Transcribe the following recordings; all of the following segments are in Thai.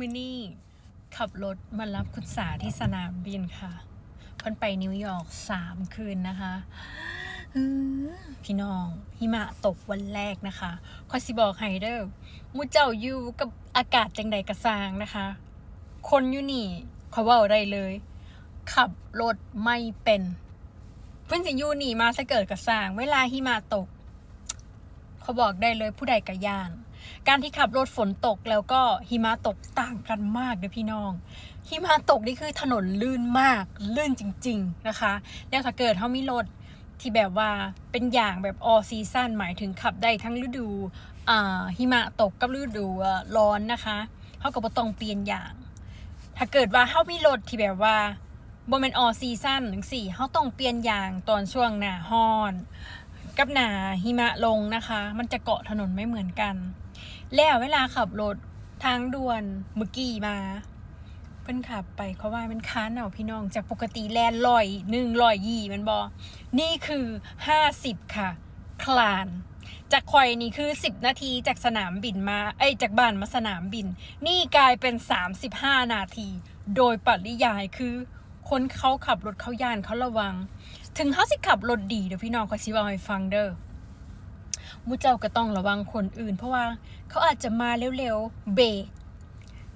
มินี่ขับรถมารับคุณสาที่สนามบินค่ะเพิ่นไปนิวยอร์กสามคืนนะคะพี่น้องหิมะตกวันแรกนะคะคอสิบอกไฮเดอร์มูเจ้าอยู่กับอากาศจังใดกระซางนะคะ คนอยู่นี่เขาว่าได้เลย ขับรถไม่เป็น เพื่อนสิยูนี่มาถ้าเกิดกระซาง เวลาหิมะตก เขาบอกได้เลยผู้ใดกระยาน การที่ขับรถฝนตกแล้วก็หิมะตกต่างกันมากเลยพี่น้องหิมะตกนี่คือถนนลื่นมากลื่นจริง ๆนะคะ แล้วถ้าเกิดเขามีรถที่แบบว่าเป็นอย่างแบบออซีซั่นหมายถึงขับได้ทั้งฤดูหิมะตกกับฤดูร้อนนะคะเขาก็บ่ต้องเปลี่ยนอย่าง ถ้าเกิดว่าเขามีรถที่แบบว่าบ่แม่นออซีซั่นถึงสี่เขาต้องเปลี่ยนอย่างตอนช่วงหน้าฮอน กับหนาหิมะลงนะคะ มันจะเกาะถนนไม่เหมือนกัน แล้วเวลาขับรถทางด่วนเมื่อกี้มา เพิ่นขับไปเขาว่ามันค้านเอาพี่น้องจากปกติแลนลอยหนึ่งลอยยี่มันบอนี่คือห้าสิบค่ะ คลาน จากคอยนี่คือสิบนาทีจากสนามบินมาเอ้จากบ้านมาสนามบิน นี่กลายเป็นสามสิบห้านาที โดยปริยายคือ คนเขาขับรถเขาย่านเขาระวัง ถึงเขาสิขับรถดีเดี๋ยวพี่น้องคอยสิเว่าให้ฟังเด้อมูเจ้าก็ต้องระวังคนอื่น เพราะว่าเขาอาจจะมาเร็วๆเบรก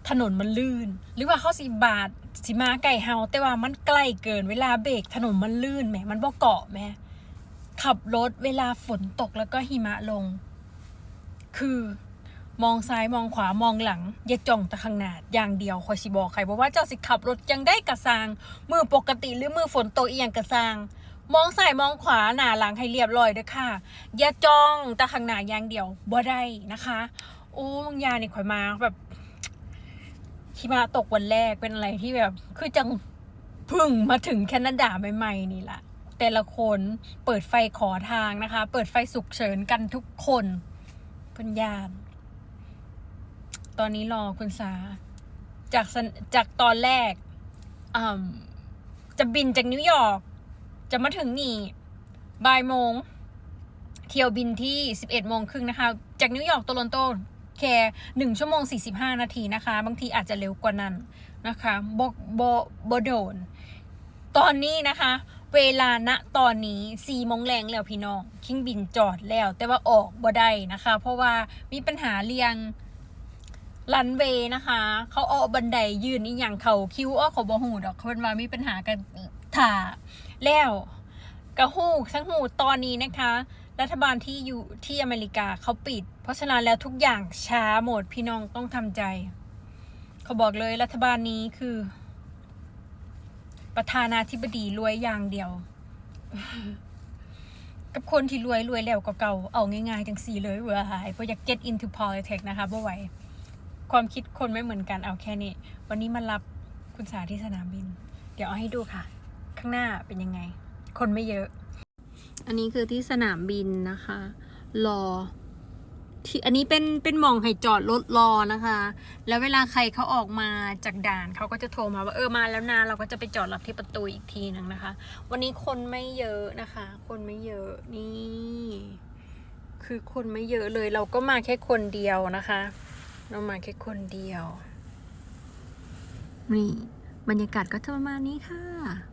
ถนนมันลื่น หรือว่าเขาสิบาดสิมาไก่เฮาแต่ว่ามันใกล้เกินเวลาเบรกถนนมันลื่นแหมมันบ่เกาะแหมขับรถเวลาฝนตกแล้วก็หิมะลง คือ มองซ้ายมองขวามองหลังอย่าจ้องแต่ข้างหน้าอย่างเดียวคอยสิบอกใครบอกว่าเจ้าสิขับรถยังได้กระซางมือปกติหรือมือฝนโตกอียงกระซางมองซ้ายมองขวาหน้าหลังให้เรียบร้อยเด้อค่ะ อย่าจ้องแต่ข้างหน้าอย่างเดียวบ่ได้นะคะโอ้บางยางนี่ข่อยมาแบบหิมะตกวันแรกเป็นอะไรที่แบบ คือจังพึ่งมาถึงแคนาดาใหม่ๆนี่แหละแต่ละคนเปิดไฟขอทางนะคะ เปิดไฟสุกเฉินกันทุกคนเพันยาน ตอนนี้รอคุณสาจากจากตอนแรกจะบินจากนิวยอร์กจะมาถึงนี่บ่ายโมง เที่ยวบินที่ 11โมงครึ่งนะคะ จากนิวยอร์กโตลอนโตแค่หนึ่งชั่วโมง 45 นาทีนะคะ บางทีอาจจะเร็วกว่านั้นนะคะบบบโบโดน ตอนนี้นะคะ เวลาณตอนนี้4โมงแรงแล้วพี่น้องคิงบินจอดแล้ว แต่ว่าออกบ่ได้นะคะ เพราะว่ามีปัญหาเรียง รันเวย์นะคะ เขาเอาบันไดยืนนี่อย่างเขาคิวอ้อเขาบอหูดอกเขาเป็นว่ามีปัญหากันถ่าแล้วกระหูทั้งหูตอนนี้นะคะ รัฐบาลที่อยู่ที่อเมริกาเขาปิด เพราะฉะนั้นแล้วทุกอย่างช้าหมดพี่น้องต้องทำใจ เขาบอกเลยรัฐบาลนี้คือ ประธานาธิบดีรวยอย่างเดียว กับคนที่รวยรวยแล้วก็เก่าเอาง่ายๆจังสี่เลยเวอหายเพราะอยาก get into politics นะคะบ่ไหว ความคิดคนไม่เหมือนกันเอาแค่นี้ วันนี้มารับคุณสาที่สนามบิน เดี๋ยวเอาให้ดูค่ะ ข้างหน้าเป็นยังไง คนไม่เยอะ อันนี้คือที่สนามบินนะคะ รอที่อันนี้เป็นเป็นมองให้จอดรถรอนะคะ แล้วเวลาใครเขาออกมาจากด่านเขาก็จะโทรมาว่าเออมาแล้วนะเราก็จะไปจอดรับที่ประตูอีกทีหนึงนะคะ วันนี้คนไม่เยอะนะคะ คนไม่เยอะนี่ คือคนไม่เยอะเลยเราก็มาแค่คนเดียวนะคะ เรามาแค่คนเดียว นี่ บรรยากาศก็จะประมาณนี้ค่ะ